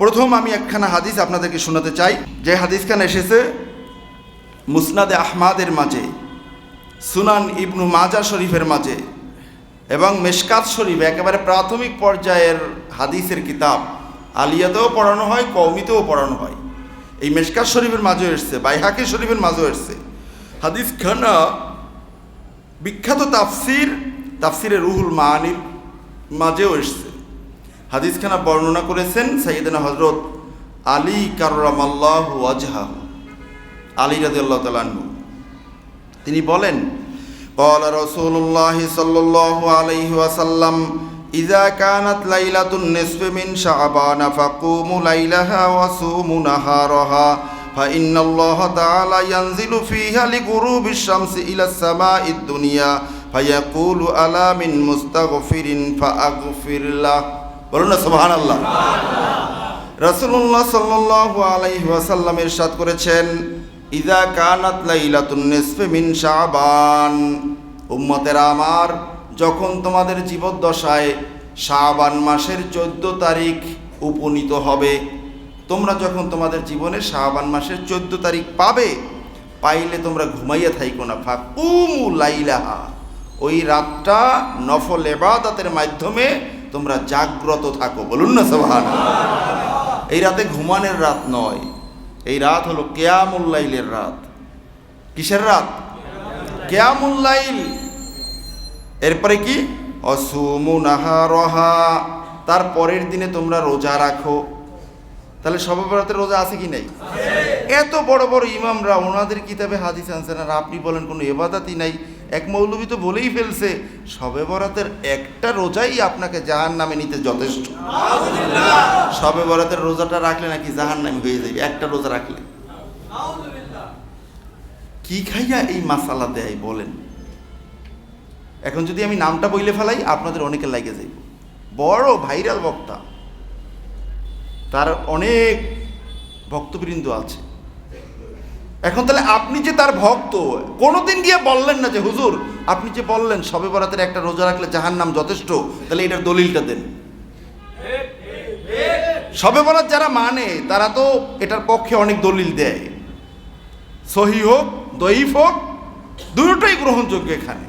প্রথম আমি একখানা হাদিস আপনাদেরকে শোনাতে চাই। যে হাদিসখানা এসেছে, মুসনাদে আহমাদের মাঝে, সুনান ইবনু মাজা শরীফের মাঝে এবং মেশকাত শরীফ, একেবারে প্রাথমিক পর্যায়ের হাদিসের কিতাব। আলিয়াতেও পড়ানো হয় কৌমিতেও পড়ানো হয়। এই মেশকাত শরীফের মাঝেও এসছে, বাইহাকি শরীফের মাঝেও এসছে। হাদিস খানা বিখ্যাত তাফসির তাফসিরের রুহুল মানির মাঝেও এসছে। হাদিসখানা বর্ণনা করেছেন সাইয়েদনা হজরত আলী কার্রামাল্লাহ ওয়াজহা আলী রাজি আল্লাহ তালাহু তিনি বলেন قال رسول الله صلى الله عليه وسلم إذا كانت ليلة النصف من شعبان فقوموا ليلها وصوموا نهارها فإن الله تعالى ينزل فيها لغروب الشمس إلى السماء الدنيا فيقول ألا من مستغفر فأغفر له বলুন না সুবহান আল্লাহ রাসূলুল্লাহ সাল্লাল্লাহু আলাইহি ওয়াসাল্লাম ইরশাদ করেছেন ইদা কানাত লাইলাতুন নিসফি মিন শাবান। উম্মতেরা আমার, যখন তোমাদের জীবদ্দশায় শাবান মাসের চোদ্দ তারিখ উপনীত হবে, তোমরা যখন তোমাদের জীবনে শাবান মাসের চোদ্দ তারিখ পাবে, পাইলে তোমরা ঘুমাইয়া থাইকো না। ফাকুমু লাইলাহা। ওই রাতটা নফল এবাদাতের মাধ্যমে তোমরা জাগ্রত থাকো বলুন না সোহান এই রাতে ঘুমানের রাত নয় এই রাত হলো কেয়ামুল্লাইলের রাত। কিসের রাত? কেয়ামুল্লাইল এরপরে কি? অসুমুনাহারহা তার পরের দিনে তোমরা রোজা রাখো। তাহলে সবে বরাতের রোজা আছে কি নাই? এত বড় বড় ইমামরা ওনাদের কিতাবে হাদিস আনছেন আর আপনি বলেন কোনো এবাদাতই নাই। এক মৌলবী তো বলেই ফেলছে, সবে বরাতের একটা রোজাই আপনাকে জাহান নামে নিতে যথেষ্ট। সবে বরাতের রোজাটা রাখলে নাকি জাহান নামে হয়ে যাবে, একটা রোজা রাখলে। কি খাইয়া এই মাসালা দেয় বলেন? এখন যদি আমি নামটা বইলে ফেলাই, আপনাদের অনেকে লাগে যাইব। বড় ভাইরাল বক্তা। তার অনেক ভক্তবৃন্দ আছে। এখন তাহলে আপনি যে তার ভক্ত, কোনোদিন গিয়ে বললেন না যে, হুজুর, আপনি যে বললেন সবে বরাতের একটা রোজা রাখলে জাহান নাম যথেষ্ট, তাহলে এটার দলিলটা দেন। সবে বরাত যারা মানে তারা তো এটার পক্ষে অনেক দলিল দেয়। সহি হোক দইফ হোক, দুটোই গ্রহণযোগ্য এখানে।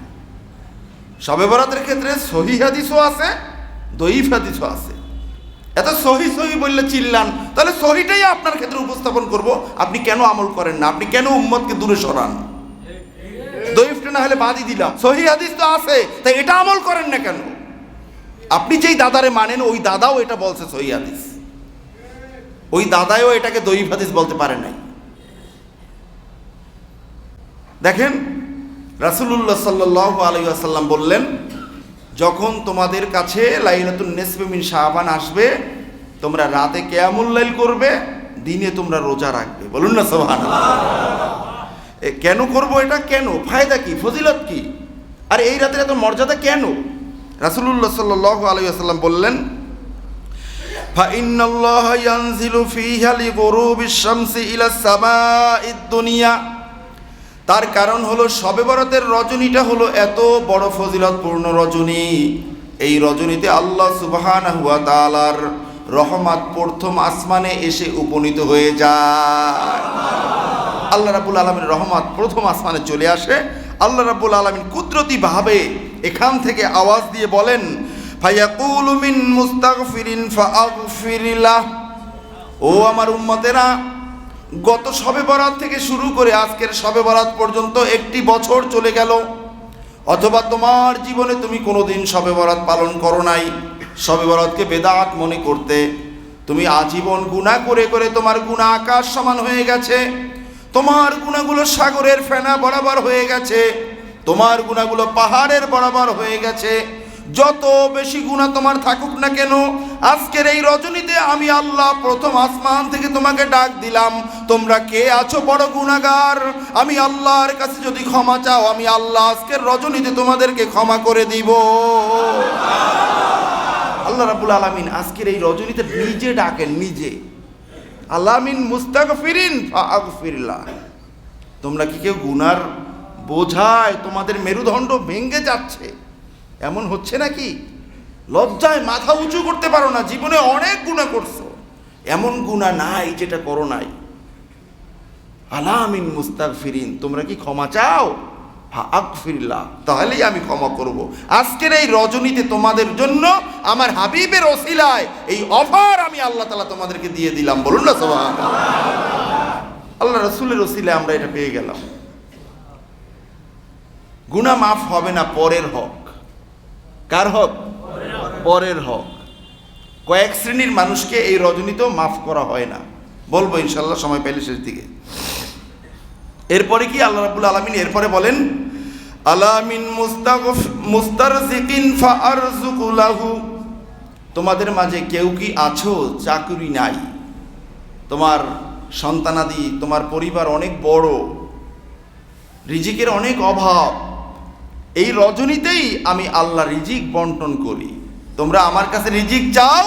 সবে বরাতের ক্ষেত্রে সহি হাদিসও আছে দইফ হাদিসও আছে। এত সহি সহি বললে চিল্লান। তাহলে সহিটাই আপনার ক্ষেত্রে উপস্থাপন করব। আপনি কেন আমল করেন না? আপনি কেন উম্মতকে দূরে সরান? দইফটা না হলে বাদই দিলাম। সহি হাদিস তো আছে। তাই এটা আমল করেন না কেন? আপনি যেই দাদারে মানেন, ওই দাদাও এটা বলছে সহি হাদিস। ওই দাদাও এটাকে দইফ হাদিস বলতে পারে নাই। দেখেন রাসুলুল্লাহ সাল্লাহ আলাইসাল্লাম বললেন যখন তোমাদের কাছে লাইলাতুল নেসবেমিন শাহবান আসবে তোমরা রাতে কেয়ামুল লাইল করবে দিনে তোমরা রোজা রাখবে বলুন না সোহান কেন করব এটা কেন ফায়দা কি ফজিলত কি আর এই রাতের এত মর্যাদা কেন রাসুলুল্লাহ সাল্লাহ আলাইসাল্লাম বললেন فإن الله ينزل فيها لغروب الشمس إلى السماء الدنيا তার কারণ হলো সবে বরাতের রজনীটা হলো এত বড় ফজিলতপূর্ণ রজনী। এই রজনীতে আল্লাহ সুবহান হুয়া তালার রহমাত প্রথম আসমানে এসে উপনীত হয়ে যায়। আল্লাহ রাবুল আলমীর রহমত প্রথম আসমানে চলে আসে। আল্লাহ রাবুল আলমিন কুদরতি ভাবে এখান থেকে আওয়াজ দিয়ে বলেন, ফায়াকুলু মিন মুস্তাগফিরিন ফাআগফিরিলাহ। ও আমার উম্মতেরা গত সবে বরাত থেকে শুরু করে আজকের সবে বরাত পর্যন্ত একটি বছর চলে গেল। অথবা তোমার জীবনে তুমি কোনোদিন সবে বরাত পালন করো নাই। সবে বরাতকে বেদাত মনে করতে। তুমি আজীবন গুণা করে করে তোমার গুণা আকাশ সমান হয়ে গেছে। তোমার গুণাগুলো সাগরের ফেনা বরাবর হয়ে গেছে। তোমার গুণাগুলো পাহাড়ের বরাবর হয়ে গেছে। যত বেশি গুণা তোমার থাকুক না কেন, আজকের এই রজনীতে আমি আল্লাহ প্রথম আসমান থেকে তোমাকে ডাক দিলাম। তোমরা কে আছো বড় গুণাগার? আমি আল্লাহর কাছে যদি ক্ষমা চাও, আমি আল্লাহ আজকের রজনীতে তোমাদেরকে ক্ষমা করে দিব। আল্লাহ রাবুল আলমিন আজকের এই রজনীতে নিজে ডাকেন, নিজে। আলামিন মুস্তাক ফিরিন ফিরলা তোমরা কি কেউ গুনার বোঝায়? তোমাদের মেরুদণ্ড ভেঙে যাচ্ছে। এমন হচ্ছে নাকি? লজ্জায় মাথা উঁচু করতে পারো না, জীবনে অনেক গুণা করছ। এমন গুণা নাই যেটা করো নাই। আলামিন মুস্তাক ফিরিন তোমরা কি ক্ষমা চাও? ফিরলা তাহলেই আমি ক্ষমা করব। আজকের এই রজনীতে তোমাদের জন্য আমার হাবিবের ওসিলায় এই অফার আমি আল্লাহ তালা তোমাদেরকে দিয়ে দিলাম। বলুন না সবাই আল্লাহ রসুলের ওসিলায় আমরা এটা পেয়ে গেলাম। গুণা মাফ হবে না পরের হক। কার হক? পরের হক। কয়েক শ্রেণির মানুষকে এই রজনীতেও মাফ করা হয় না। বলব ইনশাল্লাহ, সময় পাইলে শেষ দিকে। এরপরে কি আল্লাহ রাবুল আলমিন এরপরে বলেন আলামিন তোমাদের মাঝে কেউ কি আছো? চাকুরি নাই। তোমার সন্তানাদি, তোমার পরিবার অনেক বড়। রিজিকের অনেক অভাব। এই রজনীতেই আমি আল্লাহ রিজিক বন্টন করি। তোমরা আমার কাছে রিজিক চাও,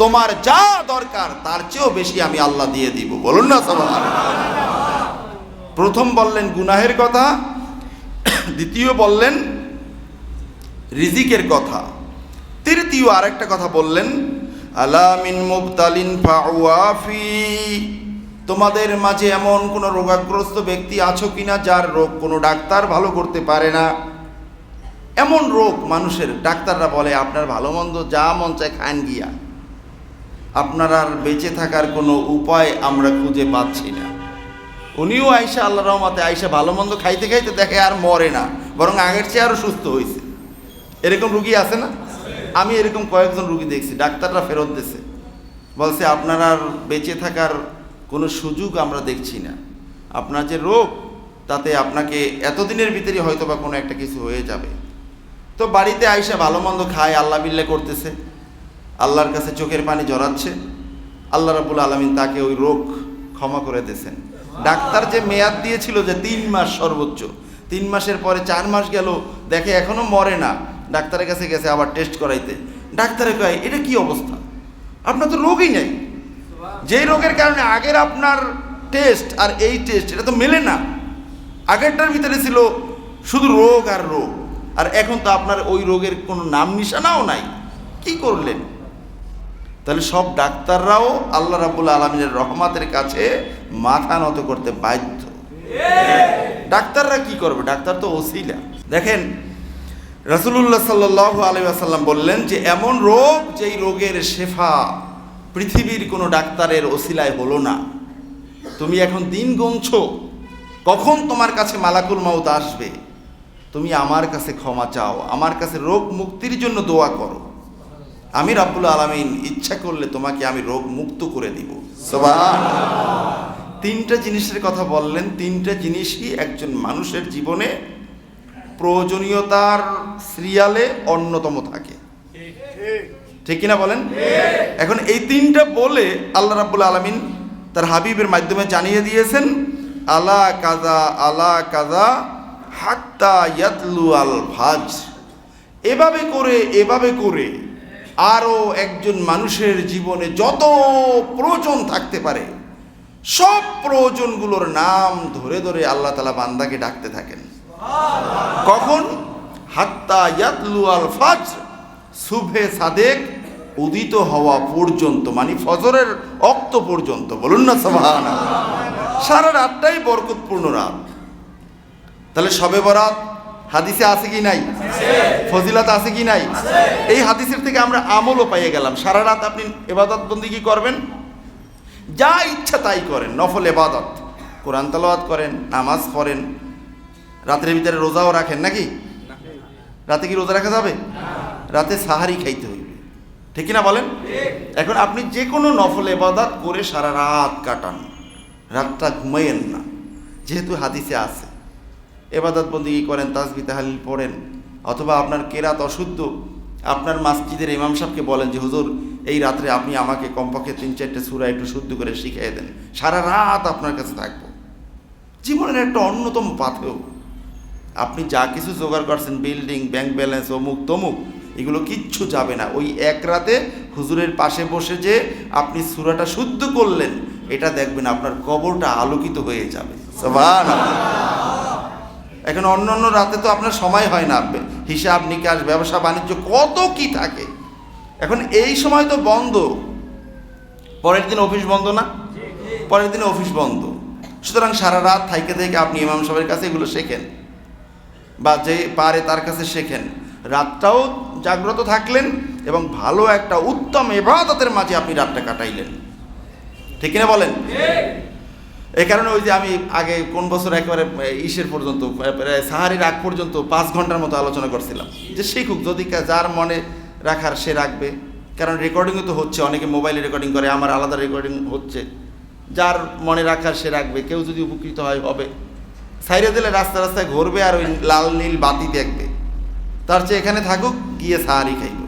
তোমার যা দরকার তার চেয়েও বেশি আমি আল্লাহ দিয়ে দিব। বলুন না সবাই প্রথম বললেন গুনাহের কথা, দ্বিতীয় বললেন রিজিকের কথা, তৃতীয় আরেকটা কথা বললেন আলামিন মুবতালিন ফাওয়াফি তোমাদের মাঝে এমন কোনো রোগাগ্রস্ত ব্যক্তি আছো কিনা যার রোগ কোনো ডাক্তার ভালো করতে পারে না? এমন রোগ মানুষের, ডাক্তাররা বলে, আপনার ভালো মন্দ যা মন চায় খান গিয়া। আপনার আর বেঁচে থাকার কোনো উপায় আমরা খুঁজে পাচ্ছি না। উনিও আইসা আল্লাহ রহমতে আইসা ভালো মন্দ খাইতে খাইতে দেখে আর মরে না, বরং আগের চেয়ে আরও সুস্থ হয়েছে এরকম রুগী আছে না? আমি এরকম কয়েকজন রুগী দেখছি, ডাক্তাররা ফেরত দিছে। বলছে, আপনার আর বেঁচে থাকার কোনো সুযোগ আমরা দেখছি না। আপনার যে রোগ, তাতে আপনাকে এতদিনের ভিতরে হয়তো বা কোনো একটা কিছু হয়ে যাবে। তো বাড়িতে আইসা ভালো মন্দ খায়, আল্লাহ বিল্লে করতেছে। আল্লাহর কাছে চোখের পানি জড়াচ্ছে। আল্লাহ রাবুল আলমিন তাকে ওই রোগ ক্ষমা করে দিয়েছেন। ডাক্তার যে মেয়াদ দিয়েছিল যে তিন মাস সর্বোচ্চ, তিন মাসের পরে চার মাস গেল, দেখে এখনও মরে না। ডাক্তারের কাছে গেছে আবার টেস্ট করাইতে। ডাক্তারে কয়, এটা কি অবস্থা? আপনার তো রোগই নেই। যেই রোগের কারণে আগের আপনার টেস্ট আর এই টেস্ট, এটা তো মেলে না। আগেরটার ভিতরে ছিল শুধু রোগ আর রোগ। আর এখন তো আপনার ওই রোগের কোনো নাম নিশানাও নাই। কি করলেন? তাহলে সব ডাক্তাররাও আল্লাহ রাবুল আলমিনের রহমাতের কাছে মাথা নত করতে বাধ্য। ডাক্তাররা কি করবে? ডাক্তার তো ওসিলা। দেখেন রসুল্লাহ সাল্লাহ আলী আসাল্লাম বললেন যে, এমন রোগ যেই রোগের শেফা পৃথিবীর কোনো ডাক্তারের ওসিলায় হলো না। তুমি এখন দিন গুনছ। কখন তোমার কাছে মালাকুল মাউত আসবে? তুমি আমার কাছে ক্ষমা চাও, আমার কাছে রোগ মুক্তির জন্য দোয়া করো। আমি রাব্বুল আলমিন ইচ্ছা করলে তোমাকে আমি রোগ মুক্ত করে দিব। তিনটা জিনিসের কথা বললেন, তিনটা জিনিসই একজন মানুষের জীবনে প্রয়োজনীয়তার সিরিয়ালে অন্যতম থাকে। ঠিক কিনা বলেন? এখন এই তিনটা বলে আল্লাহ রাব্বুল আলমিন তার হাবিবের মাধ্যমে জানিয়ে দিয়েছেন, আলা কাজা আলা কাজা হাত্তা এভাবে করে এভাবে করে আরও একজন মানুষের জীবনে যত প্রয়োজন থাকতে পারে, সব প্রয়োজনগুলোর নাম ধরে ধরে আল্লাহ তালা বান্দাকে ডাকতে থাকেন। কখন? হাত্তা ইয়াতলু আল ফাজ, শুভে সাদেক উদিত হওয়া পর্যন্ত মানে ফজরের অক্ত পর্যন্ত, বলুন না সবাহান সারা রাতটাই বরকতপূর্ণ রাত। তাহলে সবে বরাত হাদিসে আছে কি নাই? ফজিলাত আছে কি নাই? এই হাদিসের থেকে আমরা আমলও পাইয়ে গেলাম। সারা রাত আপনি এবাদত বন্দি কি করবেন? যা ইচ্ছা তাই করেন। নফল এবাদত। কোরআন তালাওয়াত করেন নামাজ পড়েন। রাতের ভিতরে রোজাও রাখেন নাকি? রাতে কি রোজা রাখা যাবে? রাতে সাহারি খাইতে হইবে। ঠিক না বলেন? এখন আপনি যে কোনো নফল এবাদত করে সারা রাত কাটান। রাতটা ঘুমাইয়েন না। যেহেতু হাদিসে আছে। এবাদত বন্দি করেন, তাসবি, তাহালিল পড়েন? অথবা আপনার কেরাত অশুদ্ধ? আপনার মসজিদের ইমাম সাহেবকে বলেন যে, হুজুর, এই রাত্রে আপনি আমাকে কমপক্ষে তিন চারটে সুরা একটু শুদ্ধ করে শিখিয়ে দেন। সারা রাত আপনার কাছে থাকব। জীবনের একটা অন্যতম পাথেও আপনি যা কিছু জোগাড় করছেন, বিল্ডিং, ব্যাংক ব্যালেন্স, অমুক তমুক, এগুলো কিচ্ছু যাবে না। ওই এক রাতে হুজুরের পাশে বসে যে আপনি সুরাটা শুদ্ধ করলেন, এটা দেখবেন আপনার কবরটা আলোকিত হয়ে যাবে। এখন অন্য অন্য রাতে তো আপনার সময় হয় না হিসাব নিকাশ, ব্যবসা, বাণিজ্য, কত কি থাকে। এখন এই সময় তো বন্ধ। পরের দিন অফিস বন্ধ না? পরের দিন অফিস বন্ধ। সুতরাং সারা রাত থাইকে থেকে আপনি ইমাম সাহেবের কাছে এগুলো শেখেন বা যে পারে তার কাছে শেখেন। রাতটাও জাগ্রত থাকলেন এবং ভালো একটা উত্তম এবাদতের মাঝে আপনি রাতটা কাটাইলেন। ঠিক কিনা বলেন? এই কারণে ওই যে আমি আগে কোন বছর একেবারে ইসের পর্যন্ত প্রায় সাহারির আগ পর্যন্ত পাঁচ ঘণ্টার মতো আলোচনা করছিলাম। যে শিখুক যদি যার মনে রাখার সে রাখবে, কারণ রেকর্ডিংও তো হচ্ছে, অনেকে মোবাইলে রেকর্ডিং করে, আমার আলাদা রেকর্ডিং হচ্ছে। যার মনে রাখার সে রাখবে, কেউ যদি উপকৃত হয়, হবে। সাইরে দিলে রাস্তা রাস্তায় ঘুরবে আর ওই লাল নীল বাতি দেখবে। তার চেয়ে এখানে থাকুক, গিয়ে সাহারি খাইবে।